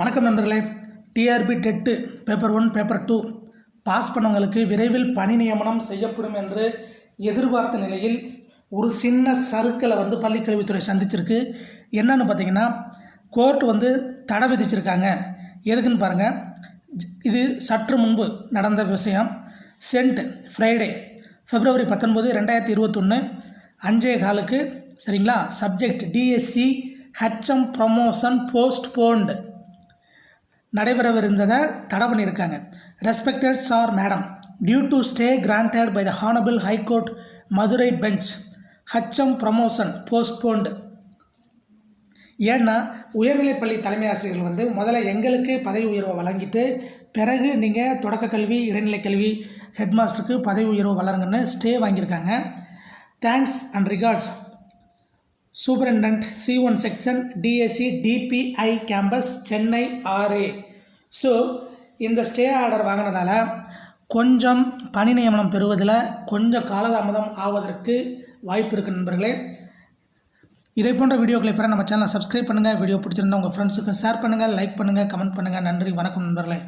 வணக்கம் நண்பர்களே. TRB TET paper one paper two pass பண்ணவங்களுக்கு விரைவில் பணி நியமனம் செய்யப்படும் என்று எதிர்பார்த்த நிலையில் ஒரு சின்ன சறுக்கலை வந்து பள்ளிக்கல்வித்துறை சந்திச்சிருக்கு. என்னன்னு பார்த்தீங்கன்னா கோர்ட் வந்து தடை விதிச்சிருக்காங்க. எதுக்குன்னு பாருங்கள் இது சற்று முன்பு நடந்த விஷயம். சென்ட் ஃப்ரைடே பிப்ரவரி பத்தொன்பது ரெண்டாயிரத்தி இருபத்தொன்று அஞ்சே காலுக்கு சரிங்களா? Subject DSC HM promotion postponed நடைபெறவிருந்ததை தடை பண்ணியிருக்காங்க respected sir madam due to stay granted by the honourable high court Madurai bench HM promotion postponed ஏன்னா உயர்நிலைப்பள்ளி தலைமை ஆசிரியர்கள் வந்து முதல்ல எங்களுக்கு பதவி உயர்வை வழங்கிட்டு பிறகு நீங்கள் தொடக்க கல்வி இடைநிலை கல்வி ஹெட்மாஸ்டருக்கு பதவி உயர்வு வளருங்கன்னு ஸ்டே வாங்கியிருக்காங்க. Thanks and regards superintendent C one section DSC DPI campus Chennai RA so இந்த ஸ்டே ஆர்டர் வாங்கினதால கொஞ்சம் பணி நியமனம் பெறுவதில் கொஞ்சம் காலதாமதம் ஆவதற்கு வாய்ப்பு இருக்குது நண்பர்களே. இதே போன்ற வீடியோக்களை பெற நம்ம சேனலை சப்ஸ்கிரைப் பண்ணுங்கள் வீடியோ பிடிச்சிருந்தா உங்கள் ஃப்ரெண்ட்ஸுக்கு ஷேர் பண்ணுங்கள் லைக் பண்ணுங்கள் கமெண்ட் பண்ணுங்கள் நன்றி வணக்கம் நண்பர்களே.